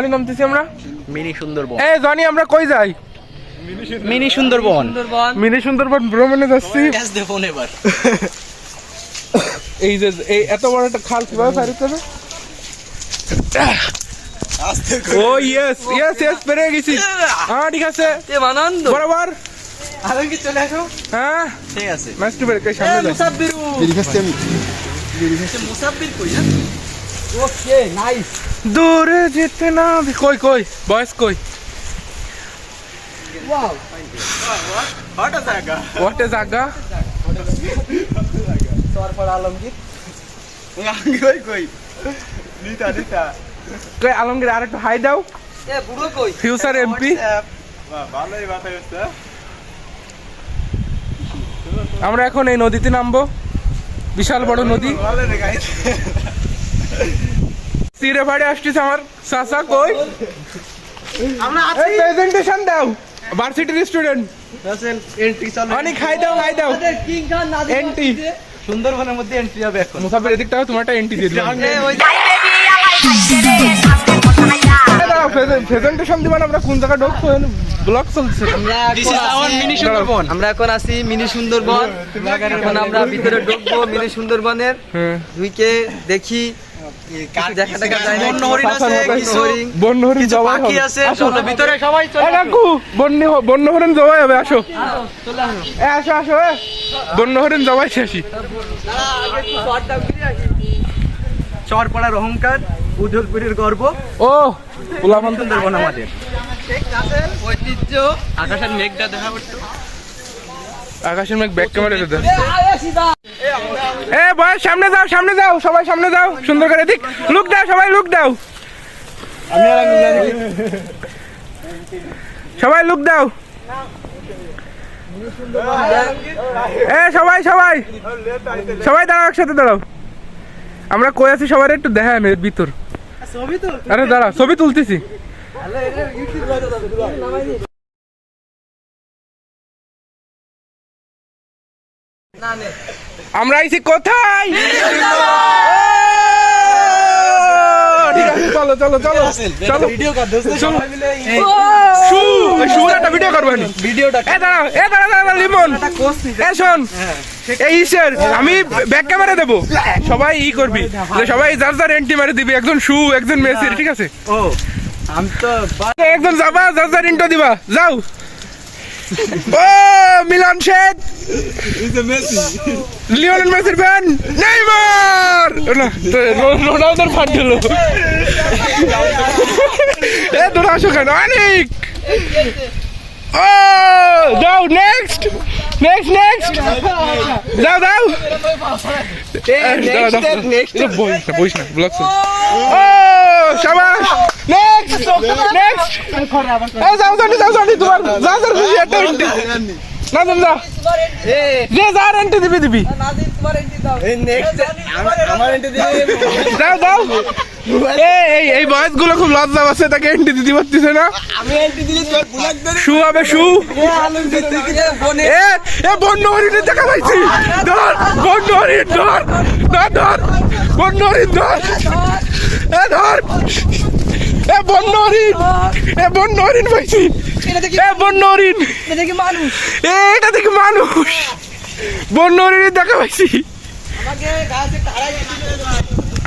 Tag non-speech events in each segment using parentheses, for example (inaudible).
কুয়ালি নামতেছি আমরা? মিনি সুন্দরবন। এ জানি আমরা কই যাই? মিনি সুন্দরবন। মিনি সুন্দরবন ভ্রমণে যাচ্ছি। (laughs) এই যে এই এত বড় একটা খাল কীভাবে পার হতে ও ইয়েস ইয়েস ইয়েস পেরে গেছি। হ্যাঁ ঠিক আছে। আনন্দ বরাবর। আরও কি চলে আসো? হ্যাঁ। ঠিক আছে। ম্যাচটি বের কে সামনে মুসাব্বির মুসাব্বির কই ওকে নাইস দূরে যেতে না কই কই? বয়স কই? ওয়াও হট জায়গা। হোয়াট সরফর আলমগীর। কই কই? নিতা নিতা। কই আলমগীর আর একটু হাই দাও। এ বুড়ো কই? ফিউচার এমপি ভালোই মাথা গেছে আমরা এখন এই নদীতে নামবো। বিশাল বড় নদী। ভালো রে গাইস সিরে ভাড়ে আসতেছে আমার? সাসা কই? আমরা এই প্রেজেন্টেশন দাও। ভার্সিটির স্টুডেন্ট রাসেল এন্ট্রি চলো। অনেক খাই দাও খাই দাও। কিং খান নাদি এন্ট্রি সুন্দরবনের মধ্যে এন্ট্রি হবে এখন। মুসাফির এদিকটাও তোমারটা এন্ট্রি দিয়ে প্রেজেন্টেশন দিবেন আমরা কোন জায়গা ঢুকবো ব্লগ চলছে? মিনি আমরা এখন আছি মিনি সুন্দরবন এখন আমরা ভিতরে ঢুকবো মিনি সুন্দরবনের হ্যাঁ। দুইকে দেখি কিছু দেখা দেখা যায় না বন্য হরিণ আছে কিছু হরিণ। বন্য হরিণ কিছু জবাই হবে। আছে। চলো ভিতরে সবাই চলে। এ কাকু বন্য বন্য হরিণ জবাই হবে আসো। আসো আসো। এ জবাই শেষই। চরপাড়ার অহংকার উজ্জ্বলপুরের গর্ব। ও পোলাপান তো আমাদের। ঐতিহ্য। আকাশের মেঘটা দেখা পড়তো আকাশের মেঘ ব্যাক ক্যামেরা দে এ বয় সামনে যাও সামনে যাও সবাই সামনে যাও সুন্দর করে দিক লুক দাও সবাই লুক দাও। সবাই লুক দাও। এ সবাই সবাই। সবাই দাঁড়াও একসাথে দাঁড়াও। আমরা কই আছি সবার একটু দেখান এর ভিতর। আরে দাঁড়া ছবি তুলতেছি। আমরা আইছি কোথায়? ও, ঠিক আছে, চলো চলো চলো চলো। ভিডিও কর দোস্ত সবাই মিলে শু শু একটা ভিডিও করব নি ভিডিওটা এ দাঁড়াও এ দাঁড়া দাঁড়া লিমন। এ শোন এই স্যার আমি ব্যাক ক্যামেরা দেবো। সবাই ই করবি। সবাই যার যার এন্ট্রি মারে দিবি একজন শু একজন মেসির ঠিক আছে? ও আমি তো একজন যাবা যার যার ইন্টো দিবা। যাও। ও মিলন শেখ লিওনেল মেসির ফ্যান নেইমার! না রোনালদোর ফ্যান ছিল এ তোরা আসো কেন? অনেক! ও যাও নেক্সট নেক্সট নেক্সট যাও যাও! বইস না বইস না ব্লগ ও শাবাশ নেক্সট নেক্সট এই যাও জানি যাও জানি তোমার যা যার খুশি একটা এন্ট্রি না তুমি যা যে যার এন্ট্রি দিবি দিবি এই নেক্সট আমার এন্ট্রি দিলে যাও যাও এই এই এই বয়সগুলো খুব লজ্জা আছে তাকে এন্ট্রি দিতে পারতেছে না আমি এন্ট্রি দিলে তোর বুলাক ধরে শু হবে শু এ বন্য হরিণের দেখা পাইছি ধর বন্য হরিণ ধর ধর ধর বন্য হরিণ ধর এ ধর এ বন্য হরিণ এ বন্য হরিণ পাইছি এ বন্য হরিণ মানুষ এ এটা দেখি মানুষ বন্য হরিণের দেখা পাইছি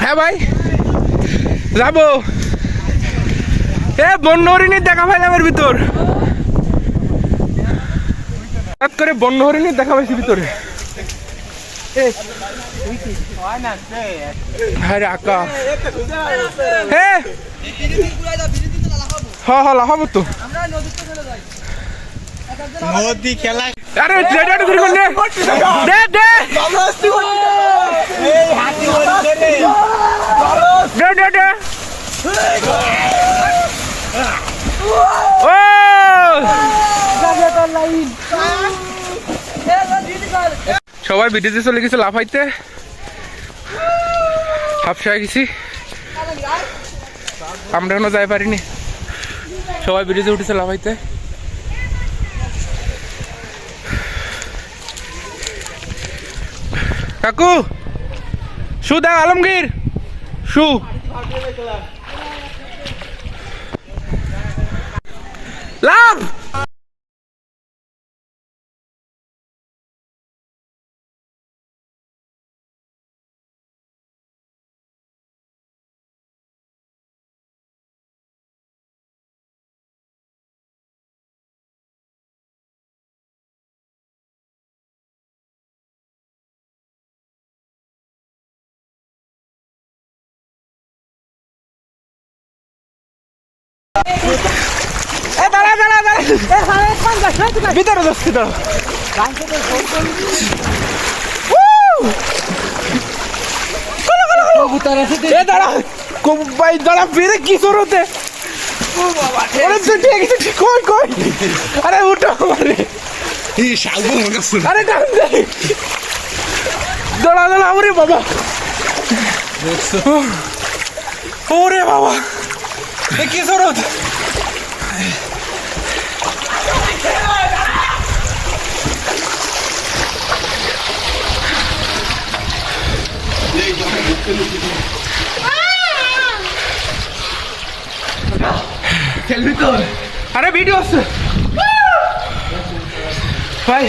হ্যাঁ ভাই যাব এ বন্য হরিণের দেখা পাইলাম এর ভিতর হঠাৎ করে বন্য হরিণের দেখা পাইছি ভিতরে হ্যাঁ আকা হ্যাঁ হ হ লাফাবো তো। নদী খেলা আরে রেডাটা ধরে কোন দে দে। এই হাতি ধরে দে দে দে। ও! সবাই বিদেশে চলে গেছে লাফাইতে। হাফসা গেছি। আমরা এখনও যাই পারিনি। সবাই ব্রিজে উঠেছে লাভাইতে কাকু শু দেখ আলমগীর। শু। লাভ ভিতরে দাঁড়া কবু ভাই দাঁড়া ফিরে কি সরতে কই কই আরে উঠো আরে আরে টান দে দাঁড়া দাঁড়া ওরে বাবা ওরে বাবা কি সরত আরে ভিডিও আছে। ভাই।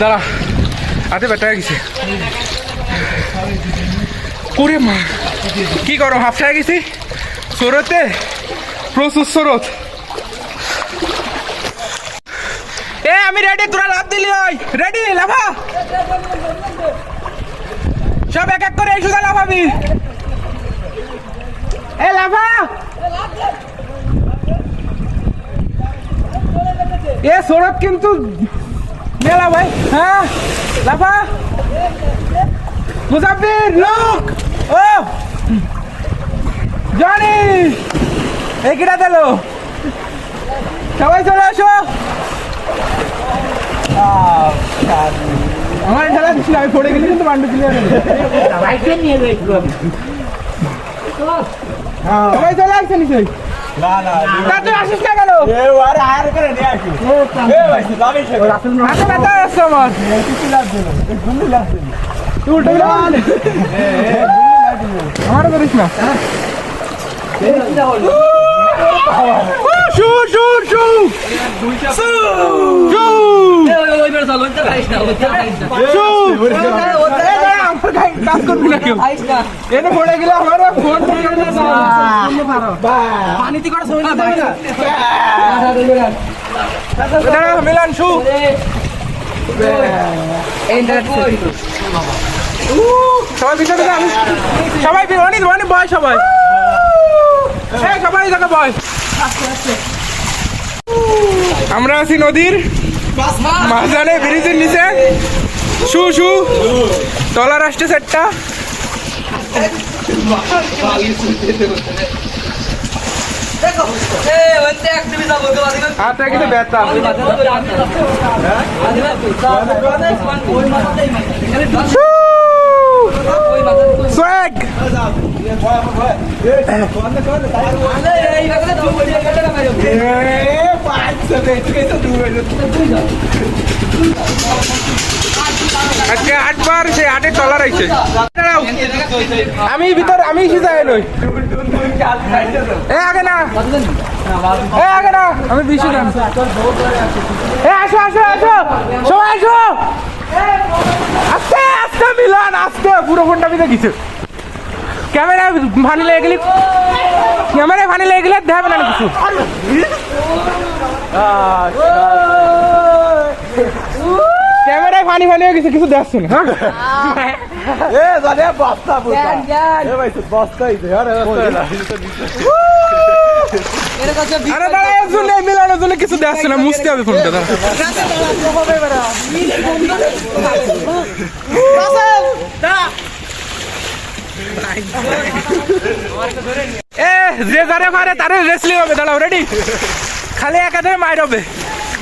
দাঁড়া। হাতে ব্যথা গেছে। করে মা, কি করো হাফসায় গেছি স্রোতে, প্রচুর স্রোত। এ, আমি রেডি তোরা লাভ দিলি ওই। রেডি লাভা সব এক এক করে এই সুদা লাভাবি এ লাভা এ, স্রোত কিন্তু মেলা ভাই হ্যাঁ? লাভা মুসাফির লোক। ও। জনি। এই কিটা দিল সবাই চলে আসো। আমার খেলা দিচ্ছিল আমি পড়ে গেছি কিন্তু পান্ডু ক্লিয়ার সবাই চলে আসছে নিশ্চয়ই। আমার তুই উল্টো গেলে আমারও করিস না শু শু শু শু শু গায়ে কাজ করবি না কেউ এনে পড়ে গেলে আমার ফোন দাঁড়া মিলান শু সবাই ভিতরে যান সবাই অনেক বয় সবাই সবাই দেখো বয় আমরা আছি নদীর মাঝখানে ব্রিজের নিচে শু শু টলার আসছে সেটটা কিন্তু ব্যথা সোয়াগ আজকে আটবার সে আটের টলার আইছে। আমি ভিতর আমি সিজা নই এ আগে না। এ আগে না। আমি বেশি দাম এ আসো আসো আসো। সবাই আসো। আস্তে আস্তে মিলান আস্তে পুরো ফোনটা ভিতরে গেছে ক্যামেরা ভানি লেগে গেলি। ক্যামেরায় ভানি লেগে গেলে দেখাবে না কিছু। ক্যামেরায় ফানি ফানি হয়ে গেছে কিছু দেখছ না হ্যাঁ? আরে দাঁড়া এর জন্য মিলানোর জন্য কিছু দেখছ না মুছতে হবে ফোনটা দাঁড়া। এ যে যারে মারে তারে রেসলিং হবে দাঁড়াও রেডি খালি একাধারে মার হবে। এ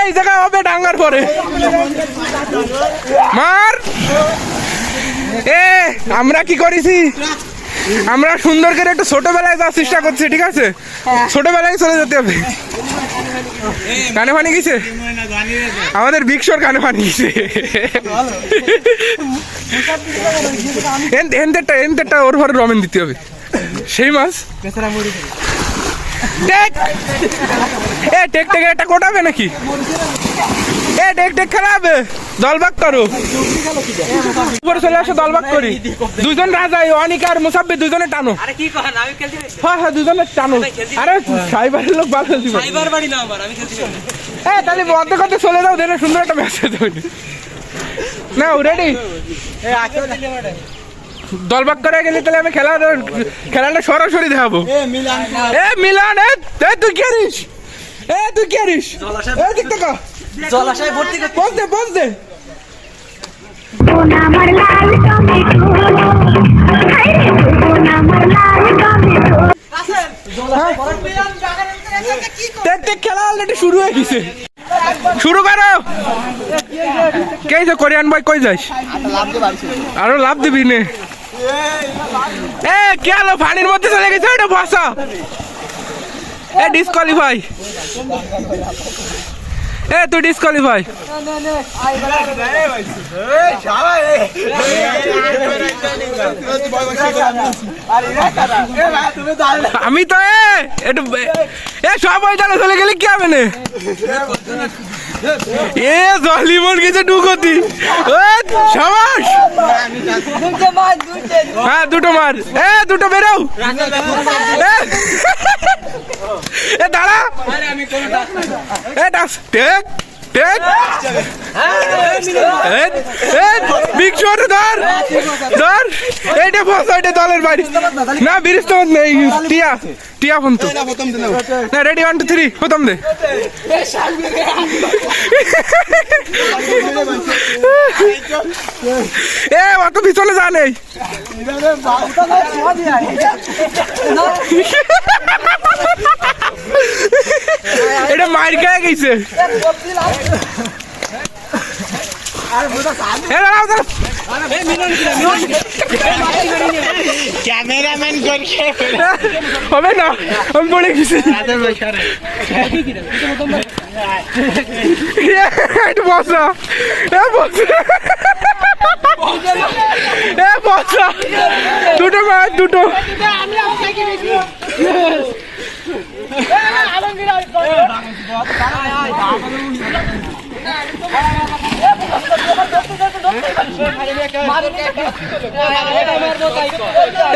এই জায়গা হবে ডাঙ্গার পরে। মার। এ, আমরা কি করেছি? আমরা সুন্দর করে একটু ছোটবেলায় যাওয়ার চেষ্টা করছি, ঠিক আছে? ছোটবেলায় চলে যেতে হবে। কানে পানি গেছে? আমাদের বিক্সর কানে পানি গেছে। এনতেরটা এনতেরটা ওর ঘরে রমেন দিতে হবে। সেই মাছ? টেক এ টেক টেক একটা কোটাবে নাকি? এ টেক টেক খেলাবে দলবাগ করো। উপরে চলে আসো দলবাগ করি। দুজন রাজা অনিক আর মুসাব্বি দুজনে টানো। হ্যাঁ হ্যাঁ দুজনে টানো। আরে সাইবারের লোক ভালো খেলতে পারে। সাইবার বাড়ি না আমার আমি খেলতে এ তাহলে অর্ধে করতে চলে যাও দেনে সুন্দর একটা ম্যাচ হতে না রেডি দলবাগ করে গেলে তাহলে আমি খেলা খেলাটা সরাসরি দেখাবো। এ মিলান। এ তুই কি আরিস এ তুই কি আরিস এ দিক থেকে। জলাশয় ভর্তি করতে বস দে বস দে। বোন আমার লাল টমেটো হায় খেলা অলরেডি শুরু হয়ে গেছে। শুরু করো। কে যে কোরিয়ান বয় কই যাইস আরও লাভ দিবি নে। এ, কে আলো পানির মধ্যে চলে গেছে? ওটা ভাষা এ ডিসকোয়ালিফাই এ, তুই ডিসকোয়ালিফাই আমি তো, এ একটু এ সবাই জানো চলে গেলে কি হবে না? এ জলিমন গেছে ডুকতি সবাস! হ্যাঁ দুটো মার। এ দুটো বেরো এ, দাঁড়া। এ ডাস এ বিগ শট, ধর ধর। এইটা ফসা এটা দলের বাড়ি। না বিরিস্তমত নেই, টিয়া টিয়া ফোন তো না রেডি ওয়ান টু থ্রি প্রথম দে। এ, অত পিছনে যা নেই। এটা মার খেয়ে গেছে। হবে না আমি পড়ে গেছি। বসা। এ বসা। এ বসা। দুটো দুটো।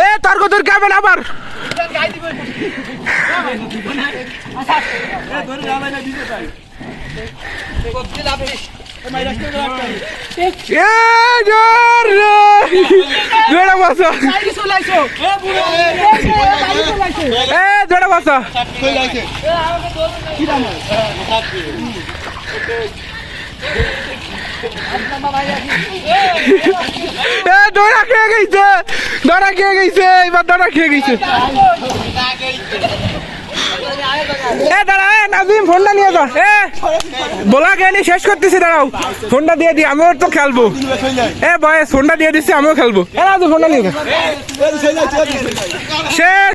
এ তর্ক তোর কেমন আবার? এ জোর রে জোড়া বসা এ জোড়া বসা এ দৌড়া খেয়ে গেছে দৌড়া খেয়ে গেছে এবার দৌড়া খেয়ে গেছে এ, দাঁড়া, এ ফোনটা নিয়ে এ, বলা গেলি শেষ করতেছি ফোনটা দিয়ে আমিও তো খেলব। এ ফোনটা দিয়ে আমিও খেলব। ফোনটা নিয়ে শেষ।